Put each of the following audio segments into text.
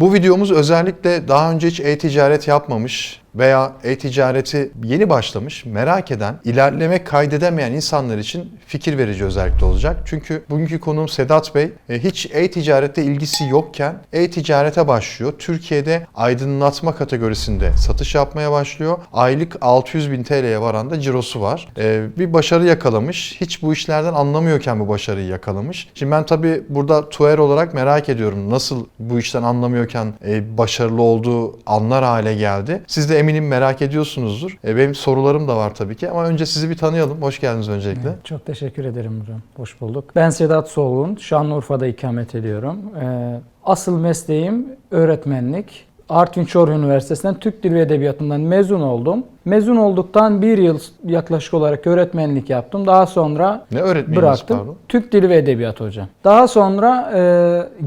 Bu videomuz özellikle daha önce hiç e-ticaret yapmamış veya e-ticareti yeni başlamış, merak eden, ilerleme kaydedemeyen insanlar için fikir verici özellikle olacak. Çünkü bugünkü konuğum Sedat Bey e, hiç e-ticarette ilgisi yokken e-ticarete başlıyor. Türkiye'de aydınlatma kategorisinde satış yapmaya başlıyor. Aylık 600 bin TL'ye varan da cirosu var. E, Bir başarı yakalamış. Hiç bu işlerden anlamıyorken bu başarıyı yakalamış. Şimdi ben tabii burada tuer olarak merak ediyorum. Nasıl bu işten anlamıyorken e, başarılı olduğu anlar hale geldi. Siz de eminim merak ediyorsunuzdur. E, Benim sorularım da var tabii ki ama önce sizi bir tanıyalım. Hoş geldiniz öncelikle. Çok teşekkür ederim hocam. Hoş bulduk. Ben Sedat Solgun. Şanlıurfa'da ikamet ediyorum. Ee, asıl mesleğim öğretmenlik. Artvin Çorlu Üniversitesi'nden Türk Dili ve Edebiyatı'ndan mezun oldum. Mezun olduktan bir yıl yaklaşık olarak öğretmenlik yaptım. Daha sonra Ne bıraktım. pardon? Türk Dili ve Edebiyatı hocam. Daha sonra e,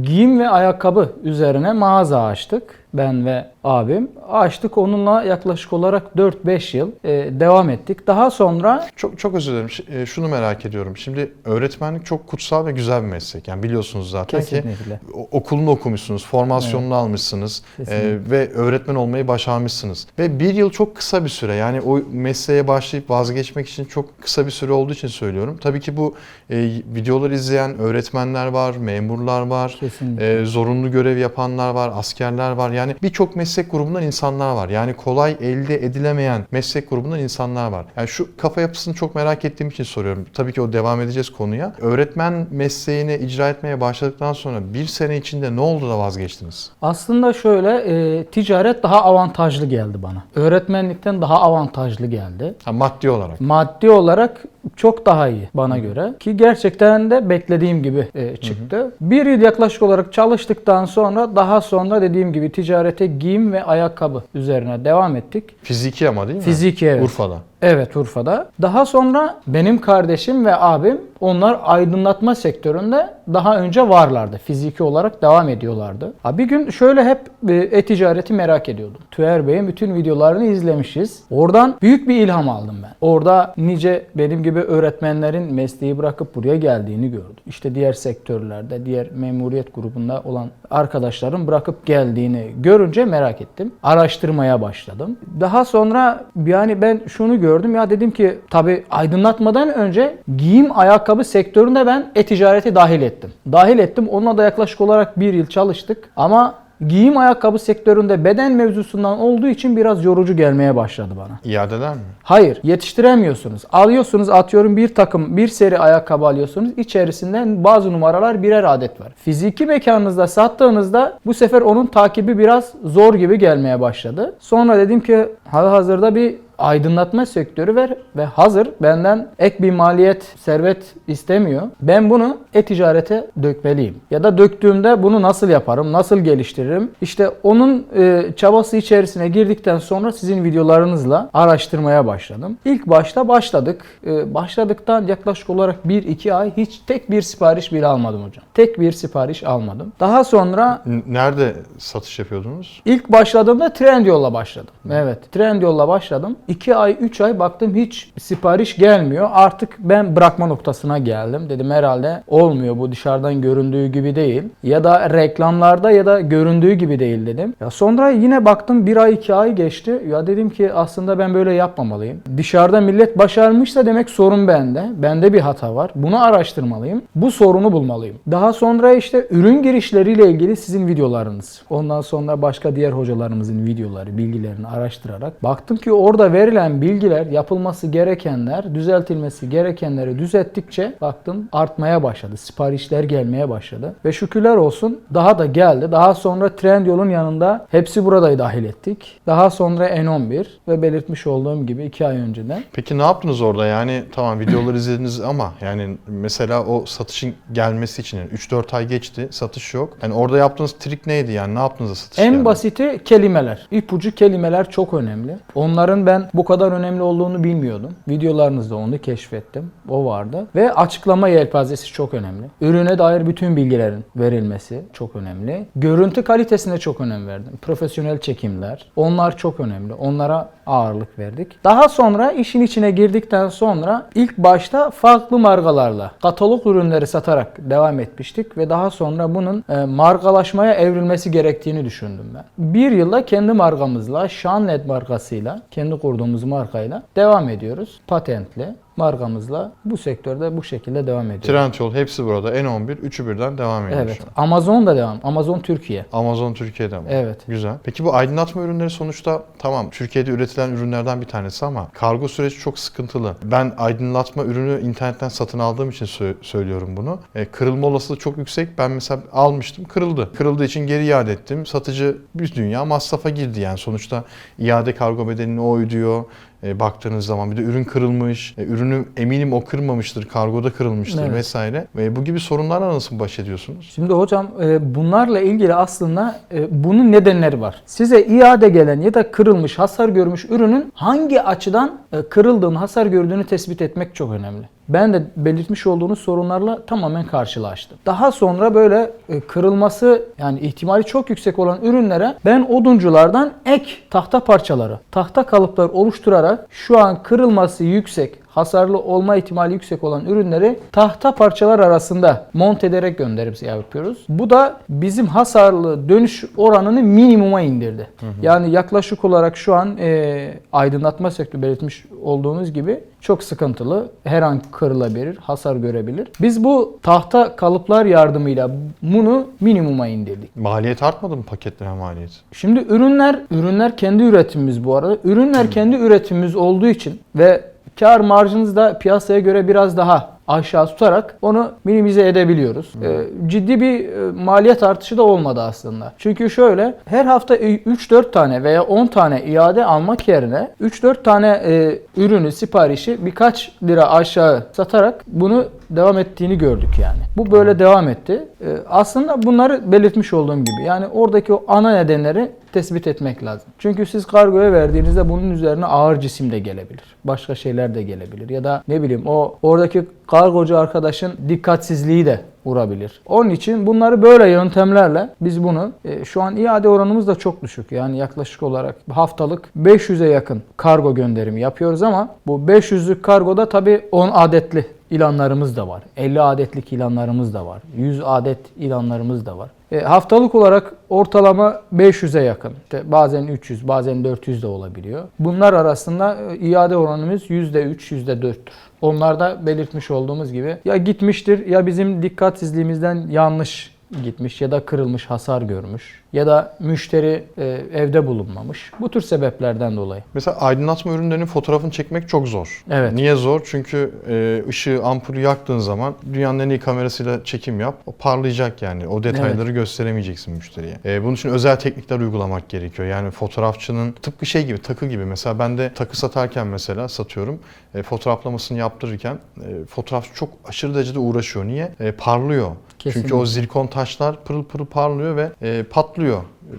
giyim ve ayakkabı üzerine mağaza açtık. Ben ve abim. Açtık onunla yaklaşık olarak 4-5 yıl e, devam ettik. Daha sonra Çok çok özür dilerim. Ş- e, Şunu merak ediyorum. Şimdi öğretmenlik çok kutsal ve güzel bir meslek. Yani biliyorsunuz zaten ki kesinlikle. o- okulunu okumuşsunuz, formasyonunu almışsınız e, ve öğretmen olmayı başarmışsınız. Ve bir yıl çok kısa bir süre. Yani o mesleğe başlayıp vazgeçmek için çok kısa bir süre olduğu için söylüyorum. Tabii ki bu e, videoları izleyen öğretmenler var, memurlar var, Kesinlikle. e, zorunlu görev yapanlar var, askerler var. Yani birçok meslek grubundan insanlar var. Yani kolay elde edilemeyen meslek grubundan insanlar var. Yani şu kafa yapısını çok merak ettiğim için soruyorum. Tabii ki o devam edeceğiz konuya. Öğretmen mesleğini icra etmeye başladıktan sonra bir sene içinde ne oldu da vazgeçtiniz? Aslında şöyle e, ticaret daha avantajlı geldi bana. Öğretmenlikten daha avantajlı geldi. Ha, maddi olarak. Maddi olarak çok daha iyi bana göre. Ki gerçekten de beklediğim gibi e, çıktı. Bir yıl yaklaşık olarak çalıştıktan sonra daha sonra dediğim gibi ticarete giyim ve ayakkabı üzerine devam ettik. Fiziki ama değil mi? Fiziki evet. Urfa'da. Evet Urfa'da. Daha sonra benim kardeşim ve abim onlar aydınlatma sektöründe daha önce varlardı. Fiziki olarak devam ediyorlardı. Ha, Bir gün şöyle hep e, e-ticareti merak ediyordum. Tüer Bey'in bütün videolarını izlemişiz. Oradan büyük bir ilham aldım ben. Orada nice benim gibi öğretmenlerin mesleği bırakıp buraya geldiğini gördüm. İşte diğer sektörlerde, diğer memuriyet grubunda olan arkadaşların bırakıp geldiğini görünce merak ettim. Araştırmaya başladım. Daha sonra yani ben şunu gördüm ya dedim ki tabi aydınlatmadan önce giyim ayakkabı sektöründe ben e-ticareti dahil ettim. Dahil ettim. Onunla da yaklaşık olarak bir yıl çalıştık. Ama giyim ayakkabı sektöründe beden mevzusundan olduğu için biraz yorucu gelmeye başladı bana. İadeler mi? Hayır, yetiştiremiyorsunuz. Alıyorsunuz, atıyorum bir takım, bir seri ayakkabı alıyorsunuz. İçerisinden bazı numaralar birer adet var. Fiziki mekanınızda sattığınızda bu sefer onun takibi biraz zor gibi gelmeye başladı. Sonra dedim ki hazırda bir aydınlatma sektörü ver ve hazır benden ek bir maliyet, servet istemiyor. Ben bunu e-ticarete dökmeliyim. Ya da döktüğümde bunu nasıl yaparım, nasıl geliştiririm? İşte onun e, çabası içerisine girdikten sonra sizin videolarınızla araştırmaya başladım. İlk başta başladık. E, başladıktan yaklaşık olarak 1-2 ay hiç tek bir sipariş bile almadım hocam. Tek bir sipariş almadım. Daha sonra Nerede satış yapıyordunuz? İlk başladığımda Trendyol'la başladım. Evet, Trendyol'la başladım. 2 ay, 3 ay baktım hiç sipariş gelmiyor. Artık ben bırakma noktasına geldim. Dedim herhalde olmuyor bu dışarıdan göründüğü gibi değil. Ya da reklamlarda ya da göründüğü gibi değil dedim. Ya sonra yine baktım 1 ay, 2 ay geçti. Ya dedim ki aslında ben böyle yapmamalıyım. Dışarıda millet başarmışsa demek sorun bende. Bende bir hata var. Bunu araştırmalıyım. Bu sorunu bulmalıyım. Daha sonra işte ürün girişleriyle ilgili sizin videolarınız. Ondan sonra başka diğer hocalarımızın videoları, bilgilerini araştırarak baktım ki orada verilen bilgiler, yapılması gerekenler, düzeltilmesi gerekenleri düzelttikçe baktım artmaya başladı. Siparişler gelmeye başladı. Ve şükürler olsun daha da geldi. Daha sonra Trendyol'un yanında hepsi buradayı dahil ettik. Daha sonra N11 ve belirtmiş olduğum gibi 2 ay önceden Peki ne yaptınız orada? Yani tamam videoları izlediniz ama yani mesela o satışın gelmesi için yani 3-4 ay geçti, satış yok. Yani orada yaptığınız trik neydi yani? Ne yaptınız da satış En geldi? basiti kelimeler. İpucu kelimeler çok önemli. Onların ben bu kadar önemli olduğunu bilmiyordum. Videolarınızda onu keşfettim. O vardı. Ve açıklama yelpazesi çok önemli. Ürüne dair bütün bilgilerin verilmesi çok önemli. Görüntü kalitesine çok önem verdim. Profesyonel çekimler. Onlar çok önemli. Onlara ağırlık verdik. Daha sonra işin içine girdikten sonra ilk başta farklı markalarla katalog ürünleri satarak devam etmiştik ve daha sonra bunun e, markalaşmaya evrilmesi gerektiğini düşündüm ben. Bir yılda kendi markamızla, Şanlet markasıyla, kendi kurduğumuz markayla devam ediyoruz. Patentli markamızla bu sektörde bu şekilde devam ediyoruz. Trendyol hepsi burada. N11 üçü birden devam ediyor Evet. şu an. Amazon da devam. Amazon Türkiye. Amazon Türkiye'de mi? Evet. Güzel. Peki bu aydınlatma ürünleri sonuçta tamam Türkiye'de üretilen ürünlerden bir tanesi ama kargo süreci çok sıkıntılı. Ben aydınlatma ürünü internetten satın aldığım için sö- söylüyorum bunu. E, kırılma olasılığı çok yüksek. Ben mesela almıştım kırıldı. Kırıldığı için geri iade ettim. Satıcı bir dünya masrafa girdi yani. Sonuçta iade kargo bedelini o ödüyor. E, baktığınız zaman bir de ürün kırılmış. E, ürünü eminim o kırmamıştır. Kargoda kırılmıştır Evet. vesaire. Ve bu gibi sorunlarla nasıl baş ediyorsunuz? Şimdi hocam e, bunlarla ilgili aslında e, bunun nedenleri var. Size iade gelen ya da kırılmış, hasar görmüş ürünün hangi açıdan e, kırıldığını, hasar gördüğünü tespit etmek çok önemli. Ben de belirtmiş olduğunuz sorunlarla tamamen karşılaştım. Daha sonra böyle e, kırılması yani ihtimali çok yüksek olan ürünlere ben odunculardan ek tahta parçaları, tahta kalıplar oluşturarak şu an kırılması yüksek, hasarlı olma ihtimali yüksek olan ürünleri tahta parçalar arasında monte ederek gönderim yapıyoruz. Bu da bizim hasarlı dönüş oranını minimuma indirdi. Yani yaklaşık olarak şu an e, aydınlatma sektörü belirtmiş olduğunuz gibi çok sıkıntılı. Her an kırılabilir, hasar görebilir. Biz bu tahta kalıplar yardımıyla bunu minimuma indirdik. Maliyet artmadı mı paketleme maliyeti? Şimdi ürünler, ürünler kendi üretimimiz bu arada. Ürünler kendi üretimimiz olduğu için ve kar marjınız da piyasaya göre biraz daha aşağı tutarak onu minimize edebiliyoruz. Ee, ciddi bir e, maliyet artışı da olmadı aslında. Çünkü şöyle her hafta 3-4 tane veya 10 tane iade almak yerine 3-4 tane e, ürünü, siparişi birkaç lira aşağı satarak bunu devam ettiğini gördük yani. Bu böyle devam etti. Ee, aslında bunları belirtmiş olduğum gibi yani oradaki o ana nedenleri tespit etmek lazım. Çünkü siz kargoya verdiğinizde bunun üzerine ağır cisim de gelebilir. Başka şeyler de gelebilir. Ya da ne bileyim o oradaki kargocu arkadaşın dikkatsizliği de vurabilir. Onun için bunları böyle yöntemlerle biz bunu e, şu an iade oranımız da çok düşük. Yani yaklaşık olarak haftalık 500'e yakın kargo gönderimi yapıyoruz ama bu 500'lük kargoda tabii 10 adetli ilanlarımız da var. 50 adetlik ilanlarımız da var. 100 adet ilanlarımız da var. E, haftalık olarak ortalama 500'e yakın. İşte bazen 300, bazen 400 de olabiliyor. Bunlar arasında e, iade oranımız %3, %4'tür. Onlar da belirtmiş olduğumuz gibi ya gitmiştir ya bizim dikkatsizliğimizden yanlış gitmiş ya da kırılmış, hasar görmüş ya da müşteri e, evde bulunmamış. Bu tür sebeplerden dolayı. Mesela aydınlatma ürünlerinin fotoğrafını çekmek çok zor. Evet. Niye zor? Çünkü e, ışığı, ampulü yaktığın zaman dünyanın en iyi kamerasıyla çekim yap. O parlayacak yani. O detayları gösteremeyeceksin müşteriye. E, bunun için özel teknikler uygulamak gerekiyor. Yani fotoğrafçının tıpkı şey gibi, takı gibi. Mesela ben de takı satarken mesela satıyorum. E, fotoğraflamasını yaptırırken e, fotoğrafçı çok aşırı derecede uğraşıyor. Niye? E, parlıyor. Çünkü Kesinlikle. o zirkon taşlar pırıl pırıl parlıyor ve e, patlıyor.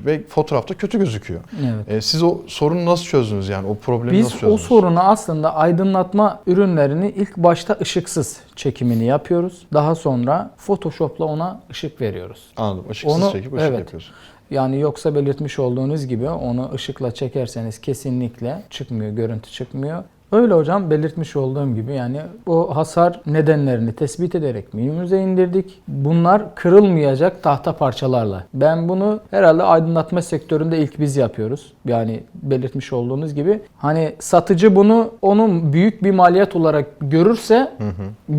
Ve fotoğrafta kötü gözüküyor. Evet. E, siz o sorunu nasıl çözdünüz yani? O problemi nasıl Biz o çözdünüz? sorunu aslında aydınlatma ürünlerini ilk başta ışıksız çekimini yapıyoruz. Daha sonra Photoshop'la ona ışık veriyoruz. Anladım. Işıksız Onu- çekip ışık evet. yapıyorsun. Yani yoksa belirtmiş olduğunuz gibi onu ışıkla çekerseniz kesinlikle çıkmıyor, görüntü çıkmıyor. Öyle hocam belirtmiş olduğum gibi yani o hasar nedenlerini tespit ederek minimumuza indirdik. Bunlar kırılmayacak tahta parçalarla. Ben bunu herhalde aydınlatma sektöründe ilk biz yapıyoruz. Yani belirtmiş olduğunuz gibi hani satıcı bunu onun büyük bir maliyet olarak görürse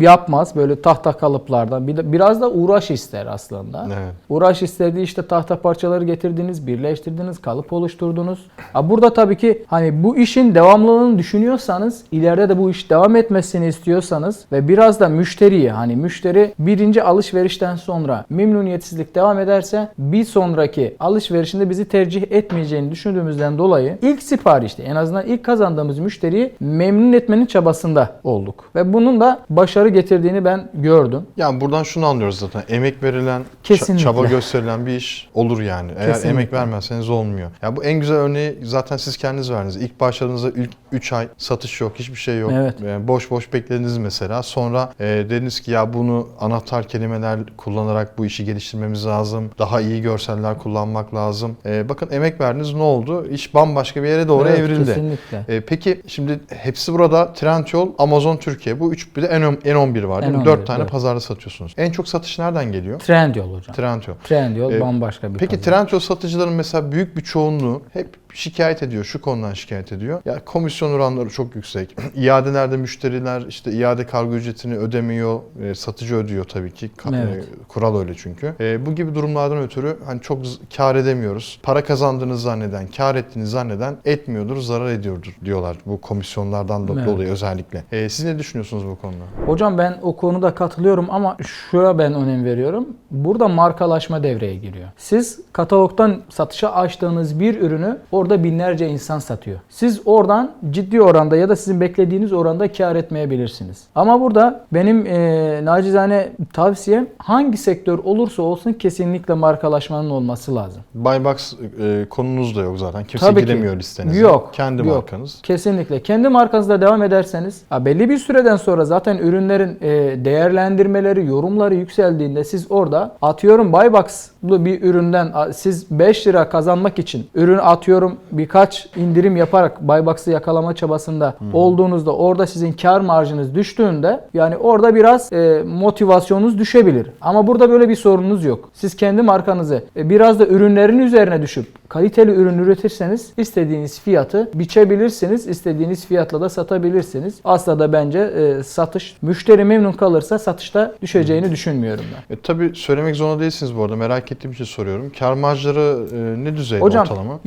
yapmaz. Böyle tahta kalıplardan biraz da uğraş ister aslında. Evet. Uğraş istediği işte tahta parçaları getirdiniz, birleştirdiniz, kalıp oluşturdunuz. Burada tabii ki hani bu işin devamlılığını düşünüyorsanız istiyorsanız, ileride de bu iş devam etmesini istiyorsanız ve biraz da müşteriyi hani müşteri birinci alışverişten sonra memnuniyetsizlik devam ederse bir sonraki alışverişinde bizi tercih etmeyeceğini düşündüğümüzden dolayı ilk siparişte en azından ilk kazandığımız müşteriyi memnun etmenin çabasında olduk. Ve bunun da başarı getirdiğini ben gördüm. Yani buradan şunu anlıyoruz zaten. Emek verilen, Kesinlikle. çaba gösterilen bir iş olur yani. Eğer Kesinlikle. emek vermezseniz olmuyor. Ya bu en güzel örneği zaten siz kendiniz verdiniz. İlk başladığınızda ilk 3 ay satış yok, hiçbir şey yok. Evet. Yani boş boş beklediniz mesela. Sonra e, dediniz ki ya bunu anahtar kelimeler kullanarak bu işi geliştirmemiz lazım. Daha iyi görseller kullanmak lazım. E, bakın emek verdiniz ne oldu? İş bambaşka bir yere doğru Evet, evrildi. Kesinlikle. E, peki şimdi hepsi burada Trendyol, Amazon Türkiye. Bu üç bir de N- N11 var değil mi? N11, 4 tane dört. pazarda satıyorsunuz. En çok satış nereden geliyor? Trendyol hocam. Trendyol. Trendyol Ee, bambaşka bir Peki pazar. Trendyol satıcıların mesela büyük bir çoğunluğu hep şikayet ediyor. Şu konudan şikayet ediyor. Ya komisyon oranları çok yüksek. İadelerde müşteriler işte iade kargo ücretini ödemiyor. E, satıcı ödüyor tabii ki. Ka- Evet. e, kural öyle çünkü. E, bu gibi durumlardan ötürü hani çok z- kar edemiyoruz. Para kazandığını zanneden, kar ettiğini zanneden etmiyordur, zarar ediyordur diyorlar. Bu komisyonlardan da Evet. dolayı özellikle. E, siz ne düşünüyorsunuz bu konuda? Hocam ben o konuda katılıyorum ama şuna ben önem veriyorum. Burada markalaşma devreye giriyor. Siz katalogdan satışa açtığınız bir ürünü orada binlerce insan satıyor. Siz oradan ciddi oranda ya da sizin beklediğiniz oranda kar etmeyebilirsiniz. Ama burada benim e, nacizane tavsiyem hangi sektör olursa olsun kesinlikle markalaşmanın olması lazım. Buybox e, konunuz da yok zaten. Kimse Tabii ki. giremiyor listenize. Yok, Kendi yok. markanız. Kesinlikle. Kendi markanızda devam ederseniz ha, belli bir süreden sonra zaten ürünlerin e, değerlendirmeleri, yorumları yükseldiğinde siz orada atıyorum Buybox'lı bir üründen siz 5 lira kazanmak için ürün atıyorum birkaç indirim yaparak Buybox'ı yakalama çabasında olduğunuzda orada sizin kar marjınız düştüğünde yani orada biraz e, motivasyonunuz düşebilir. Ama burada böyle bir sorununuz yok. Siz kendi markanızı e, biraz da ürünlerin üzerine düşüp kaliteli ürün üretirseniz istediğiniz fiyatı biçebilirsiniz. istediğiniz fiyatla da satabilirsiniz. Aslında da bence e, satış müşteri memnun kalırsa satışta düşeceğini düşünmüyorum ben. E, tabii söylemek zorunda değilsiniz bu arada. Merak ettiğim için soruyorum. Kar marjları e, ne düzeyde Hocam ortalama?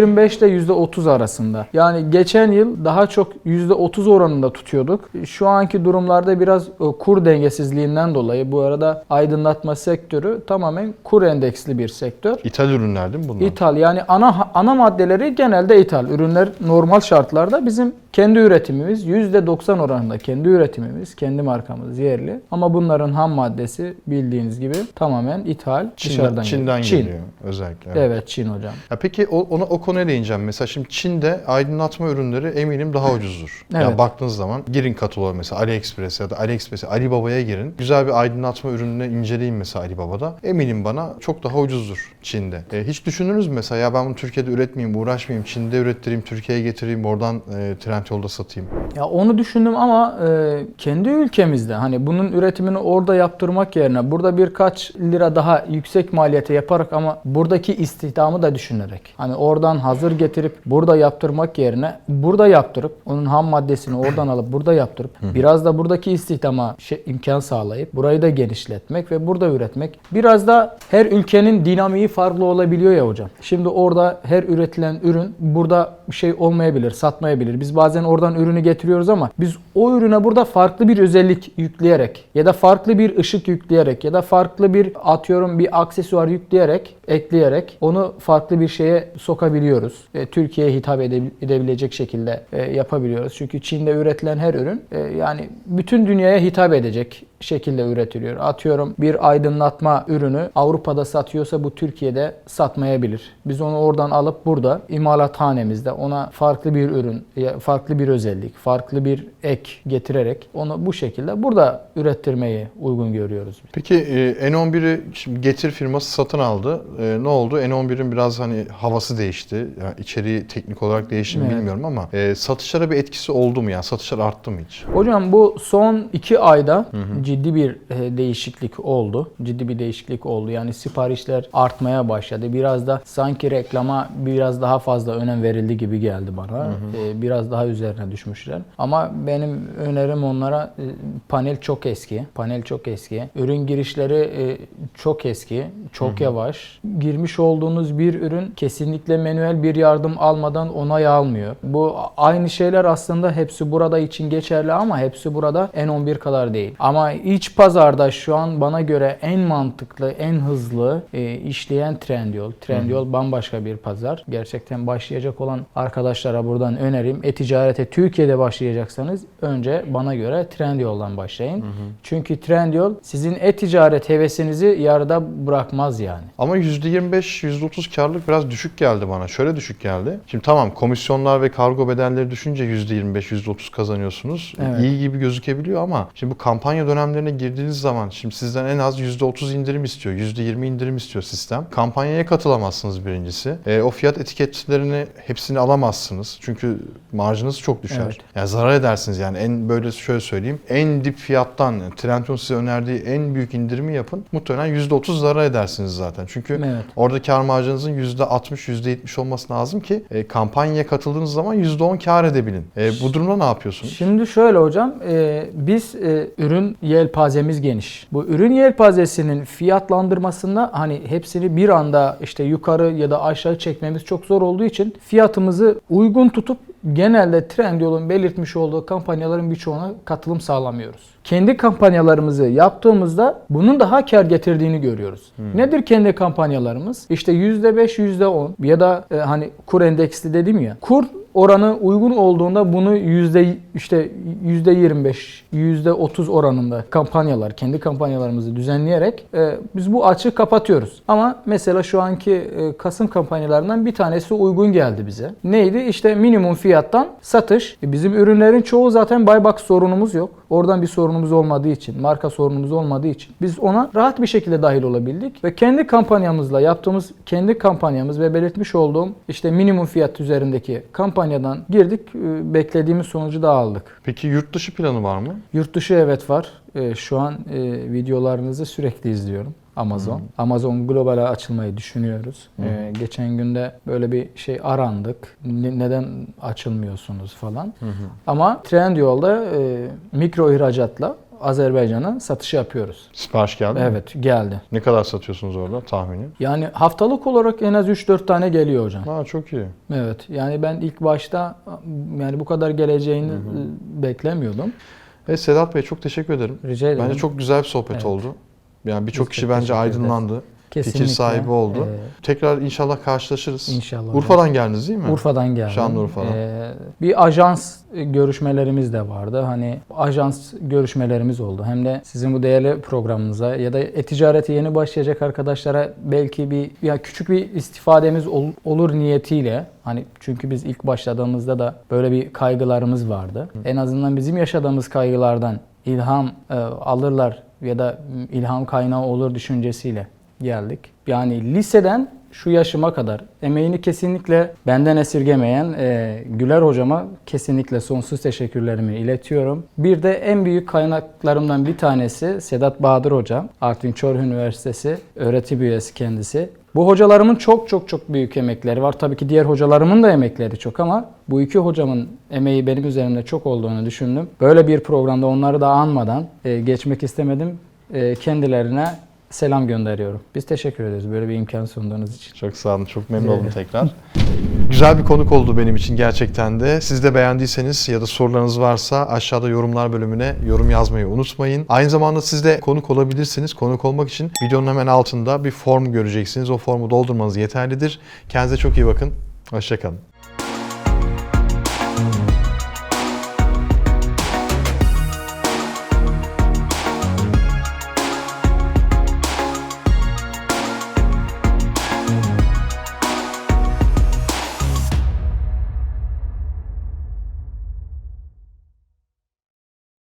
%25 ile %30 arasında. Yani geçen yıl daha çok %30 oranında tutuyorduk. Şu anki durumlarda biraz e, kur dengesizliğinden dolayı bu arada aydınlatma sektörü tamamen kur endeksli bir sektör. İthal ürünler değil mi bunlar? İthal yani ana ana maddeleri genelde ithal. Ürünler normal şartlarda bizim kendi üretimimiz %90 oranında kendi üretimimiz, kendi markamız yerli. Ama bunların ham maddesi bildiğiniz gibi tamamen ithal Çin'den, dışarıdan Çin'den geliyor. geliyor özellikle. Evet Çin hocam. Ya peki o, ona, o konuya değineceğim. Mesela şimdi Çin'de aydınlatma ürünleri eminim daha ucuzdur. Evet. Yani baktığınız zaman girin kataloğa mesela AliExpress ya da AliExpress'e Alibaba'ya girin. Güzel bir aydınlatma ürününü inceleyin mesela Alibaba'da. Eminim bana çok daha ucuzdur Çin'de. E, hiç düşündünüz mü mesela ya ben bunu Türkiye'de üretmeyeyim, uğraşmayayım, Çin'de ürettireyim, Türkiye'ye getireyim, oradan e, Trendyol'da satayım. Ya onu düşündüm ama e, kendi ülkemizde hani bunun üretimini orada yaptırmak yerine burada birkaç lira daha yüksek maliyete yaparak ama buradaki istihdamı da düşünerek hani oradan hazır getirip burada yaptırmak yerine burada yaptırıp onun ham maddesini oradan alıp burada yaptırıp biraz da buradaki istihdama şey, imkan sağlayıp burayı da genişletmek ve burada üretmek biraz da her ülkenin dinamiği farklı olabiliyor ya hocam. Şimdi orada her üretilen ürün burada bir şey olmayabilir, satmayabilir. Biz bazen oradan ürünü getiriyoruz ama biz o ürüne burada farklı bir özellik yükleyerek ya da farklı bir ışık yükleyerek ya da farklı bir atıyorum bir aksesuar yükleyerek, ekleyerek onu farklı bir şeye sokabiliyoruz. E, Türkiye'ye hitap ede- edebilecek şekilde e, yapabiliyoruz. Çünkü Çin'de üretilen her ürün e, yani bütün dünyaya hitap edecek şekilde üretiliyor. Atıyorum bir aydınlatma ürünü Avrupa'da satıyorsa bu Türkiye'de satmayabilir. Biz onu oradan alıp burada imalathanemizde ona farklı bir ürün, farklı bir özellik, farklı bir ek getirerek onu bu şekilde burada ürettirmeyi uygun görüyoruz. biz. Peki e, N11'i şimdi Getir firması satın aldı. E, ne oldu? N11'in biraz hani havası değişti. Yani içeriği teknik olarak değişti mi Evet. bilmiyorum ama e, satışlara bir etkisi oldu mu ya? Satışlar arttı mı hiç? Hocam bu son iki ayda ciddi bir e, değişiklik oldu. Ciddi bir değişiklik oldu. Yani siparişler artmaya başladı. Biraz da sanki reklama biraz daha fazla önem verildi gibi geldi bana. E, biraz daha üzerine düşmüşler. Ama benim önerim onlara e, panel çok eski. Panel çok eski. Ürün girişleri çok eski. Çok yavaş. Girmiş olduğunuz bir ürün kesinlikle manuel bir yardım almadan onay almıyor. Bu aynı şeyler aslında hepsi burada için geçerli ama hepsi burada N11 kadar değil. Ama iç pazarda şu an bana göre en mantıklı, en hızlı e, işleyen Trendyol. Trendyol bambaşka bir pazar. Gerçekten başlayacak olan arkadaşlara buradan önerim. E-ticarete Türkiye'de başlayacaksanız önce bana göre Trendyol'dan başlayın. Çünkü Trendyol sizin e-ticaret hevesinizi yarıda bırakmaz yani. Ama %25, %30 karlılık biraz düşük geldi bana. Şöyle düşük geldi. Şimdi tamam komisyonlar ve kargo bedelleri düşünce %25, %30 kazanıyorsunuz. Evet. İyi gibi gözükebiliyor ama şimdi bu kampanya dönemlerine girdiğiniz zaman şimdi sizden en az %30 indirim istiyor, %20 indirim istiyor sistem. Kampanyaya katılamazsınız birincisi. E, o fiyat etiketlerini hepsini alamazsınız. Çünkü marjınız çok düşer. Evet. Yani zarar edersiniz yani en böyle şöyle söyleyeyim. En dip fiyattan Trendyol size önerdiği en büyük indirimi yapın. Muhtemelen %30 zarar edersiniz zaten. Çünkü Evet. Orada kar marjınızın %60, %70 olması lazım ki e, kampanyaya katıldığınız zaman %10 kar edebilin. E, bu durumda ne yapıyorsunuz? Şimdi şöyle hocam, e, biz e, ürün yelpazemiz geniş. Bu ürün yelpazesinin fiyatlandırmasında hani hepsini bir anda işte yukarı ya da aşağı çekmemiz çok zor olduğu için fiyatımızı uygun tutup genelde Trendyol'un belirtmiş olduğu kampanyaların birçoğuna katılım sağlamıyoruz. Kendi kampanyalarımızı yaptığımızda bunun daha kar getirdiğini görüyoruz. Nedir kendi kampanyalarımız? İşte %5, %10 ya da e, hani kur endeksli dedim ya. Kur oranı uygun olduğunda bunu yüzde işte yüzde 25, yüzde 30 oranında kampanyalar, kendi kampanyalarımızı düzenleyerek e, biz bu açığı kapatıyoruz. Ama mesela şu anki e, Kasım kampanyalarından bir tanesi uygun geldi bize. Neydi? İşte minimum fiyattan satış. E, bizim ürünlerin çoğu zaten buyback sorunumuz yok. Oradan bir sorunumuz olmadığı için, marka sorunumuz olmadığı için biz ona rahat bir şekilde dahil olabildik ve kendi kampanyamızla yaptığımız kendi kampanyamız ve belirtmiş olduğum işte minimum fiyat üzerindeki kampanyadan girdik. e, Beklediğimiz sonucu da aldık. Peki yurt dışı planı var mı? Yurt dışı evet var. E, Şu an e, videolarınızı sürekli izliyorum. Amazon. Amazon Global'e açılmayı düşünüyoruz. E, geçen günde böyle bir şey arandık. Ne- neden açılmıyorsunuz falan. Ama Trendyol'da e, mikro ihracatla Azerbaycan'a satış yapıyoruz. Sipariş geldi mi? Evet geldi. Ne kadar satıyorsunuz orada tahmini? Yani haftalık olarak en az 3-4 tane geliyor hocam. Ha çok iyi. Evet. Yani ben ilk başta yani bu kadar geleceğini e, beklemiyordum. Evet Sedat Bey çok teşekkür ederim. Rica ederim. Bence çok güzel bir sohbet Evet. oldu. Yani birçok kişi bence aydınlandı. Kesinlikle. Fikir sahibi oldu. Ee, Tekrar inşallah karşılaşırız. İnşallah. Urfa'dan geldiniz değil mi? Urfa'dan geldim. Şanlıurfa'dan. Ee, bir ajans görüşmelerimiz de vardı. Hani ajans görüşmelerimiz oldu. Hem de sizin bu değerli programınıza ya da e-ticarete yeni başlayacak arkadaşlara belki bir ya küçük bir istifademiz ol- olur niyetiyle hani çünkü biz ilk başladığımızda da böyle bir kaygılarımız vardı. En azından bizim yaşadığımız kaygılardan ilham e, alırlar ya da ilham kaynağı olur düşüncesiyle geldik. Yani liseden şu yaşıma kadar emeğini kesinlikle benden esirgemeyen e, Güler hocama kesinlikle sonsuz teşekkürlerimi iletiyorum. Bir de en büyük kaynaklarımdan bir tanesi Sedat Bahadır Hoca, Artvin Çorlu Üniversitesi öğretim üyesi kendisi. Bu hocalarımın çok çok çok büyük emekleri var. Tabii ki diğer hocalarımın da emekleri çok ama bu iki hocamın emeği benim üzerimde çok olduğunu düşündüm. Böyle bir programda onları da anmadan e, geçmek istemedim. E, kendilerine selam gönderiyorum. Biz teşekkür ederiz böyle bir imkan sunduğunuz için. Çok sağ olun. Çok memnun Evet. oldum tekrar. Güzel bir konuk oldu benim için gerçekten de. Siz de beğendiyseniz ya da sorularınız varsa aşağıda yorumlar bölümüne yorum yazmayı unutmayın. Aynı zamanda siz de konuk olabilirsiniz. Konuk olmak için videonun hemen altında bir form göreceksiniz. O formu doldurmanız yeterlidir. Kendinize çok iyi bakın. Hoşçakalın.